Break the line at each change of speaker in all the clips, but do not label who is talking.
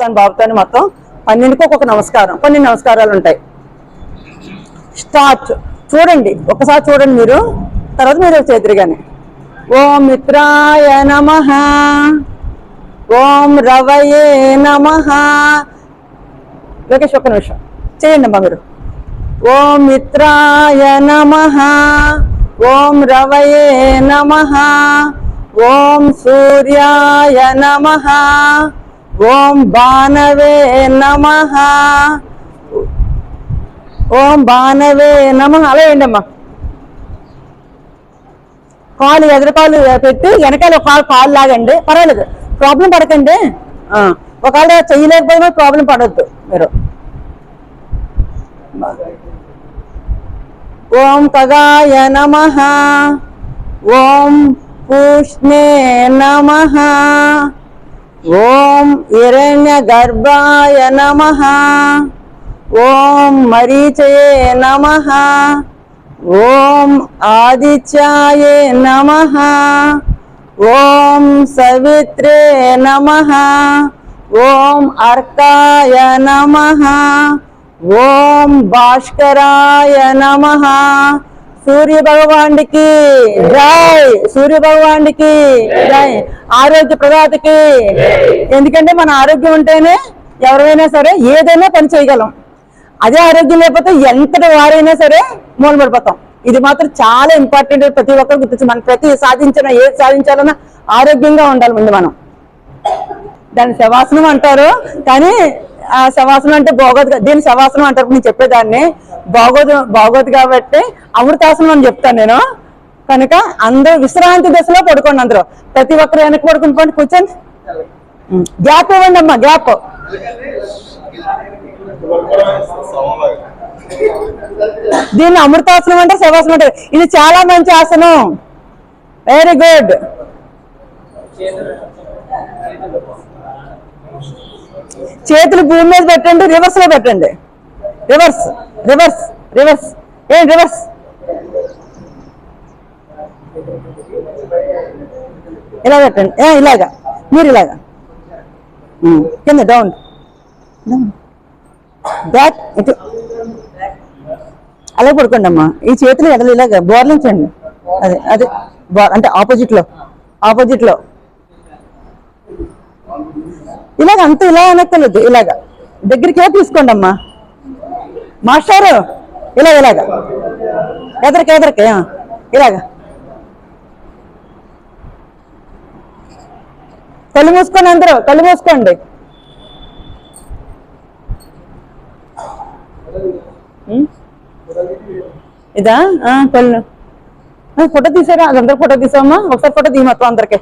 పాపతో బాబుతో మొత్తం. పన్నెండుకి ఒక్కొక్క నమస్కారం. పన్నెండు నమస్కారాలు ఉంటాయి. స్టార్ట్. చూడండి. ఒకసారి చూడండి మీరు. తర్వాత మీరు చేద్దరు కానీ ఓం మిత్రాయ నమ. ఓం రవయే నమ. లోకేష్ ఒక్క నిమిషం. చేయండి అమ్మా మీరు. ఓం మిత్రాయ నమ. ఓం రవయే నమ. ఓం సూర్యాయ నమ. ఓం బాణవే నమ. ఓం బాణవే నమ. అలా వేయండి అమ్మా. కాలు ఎదురుకాలు పెట్టి వెనకాల ఒక కాలు కాలు లాగండి. పర్వాలేదు. ప్రాబ్లం పడకండి. ఒకవేళ చెయ్యలేకపోయినా ప్రాబ్లం పడద్దు మీరు. ఓం కగాయ నమ. ఓం పూష్ణే నమ. ఓం హిరణ్య గర్భాయ నమ. ఓం మరీచయే నమ. ఓం ఆదిత్యాయ నమ. ఓం సవిత్రే నమ. ఓం అర్కాయ నమ. ఓం భాస్కరాయ నమ. సూర్య భగవానుడికి జై. సూర్య భగవానుడికి జై. ఆరోగ్య ప్రదాతకి ఎందుకంటే మన ఆరోగ్యం ఉంటేనే ఎవరైనా సరే ఏదైనా పని చేయగలం. అదే ఆరోగ్యం లేకపోతే ఎంతటి వారైనా సరే మూలపడిపోతాం. ఇది మాత్రం చాలా ఇంపార్టెంట్ ప్రతి ఒక్కరు గుర్తించి మనం ప్రతి సాధించిన ఏది సాధించాలన్నా ఆరోగ్యంగా ఉండాలి ముందు మనం. దాన్ని శవాసనం అంటారు. కానీ శవాసనం అంటే బాగోదు దీని దీన్ని శవాసనం అంటారు నేను చెప్పేదాన్ని. బాగోదు బాగోదు కాబట్టి అమృతాసనం అని చెప్తాను నేను. కనుక అందరూ విశ్రాంతి దశలో పడుకోండి అందరూ. ప్రతి ఒక్కరు వెనక్కి పడుకుంటుకోండి కూర్చోండి. గ్యాప్ ఇవ్వండి అమ్మా గ్యాప్. దీన్ని అమృతాసనం అంటే శవాసనం అంటే ఇది చాలా మంచి ఆసనం. వెరీ గుడ్ చేతులు భూమి మీద పెట్టండి రివర్స్లో పెట్టండి. రివర్స్ రివర్స్ రివర్స్ ఏం రివర్స్ ఇలా పెట్టండి. ఏ ఇలాగా. మీరు ఇలాగా. కింద డౌన్ బ్యాక్ ఇటు. అలా పడుకోండి అమ్మా. ఈ చేతులు ఎడలు ఇలాగా బోర్లించండి అదే అదే అంటే ఆపోజిట్లో. ఆపోజిట్లో. ఇలాగ అంత ఇలా అనక్కర్లేదు ఇలాగ. దగ్గరికి తీసుకోండి అమ్మా మాస్టారు ఇలాగ ఇలాగా. ఎదరికి ఎదరికి ఆ, కళ్ళు మూసుకోండి అందరూ కళ్ళు మూసుకోండి. ఇదా? ఆ, కళ్ళు. ఆ, ఫోటో తీసారా? అదంతా ఫోటో తీసామా ఒకసారి ఫోటో తీయమత్వం అందరికి.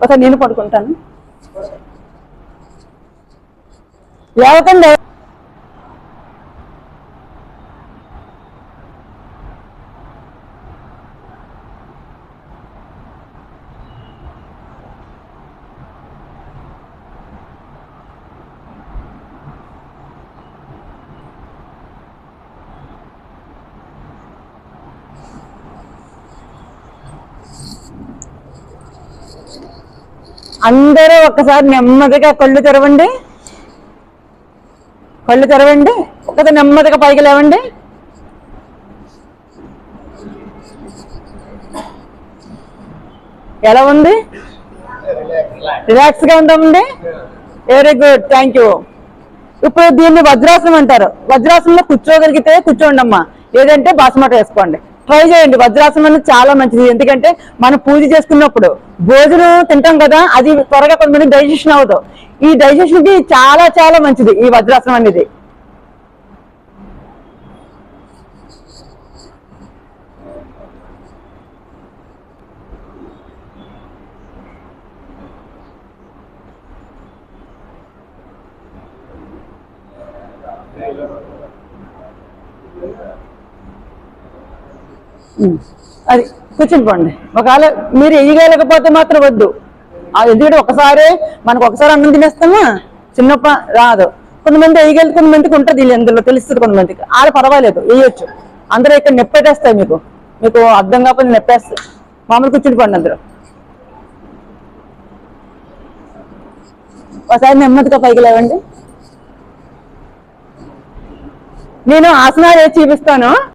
ఒకసారి నేను పడుకుంటాను. ಯಾವತ್ತಂದ್ರೆ అందరూ ఒక్కసారి నెమ్మదిగా కళ్ళు తెరవండి. కళ్ళు తెరవండి. ఒకసారి నెమ్మదిగా పైకి లేవండి. ఎలా ఉంది? రిలాక్స్గా ఉందామండి వెరీ గుడ్ థ్యాంక్ యూ ఇప్పుడు దీన్ని వజ్రాసనం అంటారు. వజ్రాసనంలో కూర్చోగలిగితే కూర్చోండి అమ్మా లేదంటే బాస్మట వేసుకోండి. ట్రై చేయండి. వజ్రాసనం అనేది చాలా మంచిది. ఎందుకంటే మనం పూజ చేసుకున్నప్పుడు భోజనం తింటాం కదా అది త్వరగా కొంతమంది డైజెషన్ అవ్వదు. ఈ డైజెషన్కి చాలా చాలా మంచిది ఈ వజ్రాసనం అనేది. ఉమ్. అది కూర్చుని పండి ఒకవేళ మీరు వేయగలకపోతే మాత్రం వద్దు. ఆ ఎందుకంటే ఒకసారి మనకు ఒకసారి అన్నం తినేస్తామా? చిన్నప్ప రాదు. కొంతమంది వేయగలి కొంతమందికి ఉంటుంది వీళ్ళు తెలుస్తుంది కొంతమందికి. ఆడ పర్వాలేదు వేయొచ్చు. అందరూ ఇక్కడ నెప్పెట్టేస్తాయి మీకు. మీకు అర్థం కాకపోతే నెప్పేస్తాయి. మామూలు కూర్చుని పండి అందరూ ఒకసారి నెమ్మదిగా పైకి లేవండి. నేను ఆసనాలు వేసి చూపిస్తాను.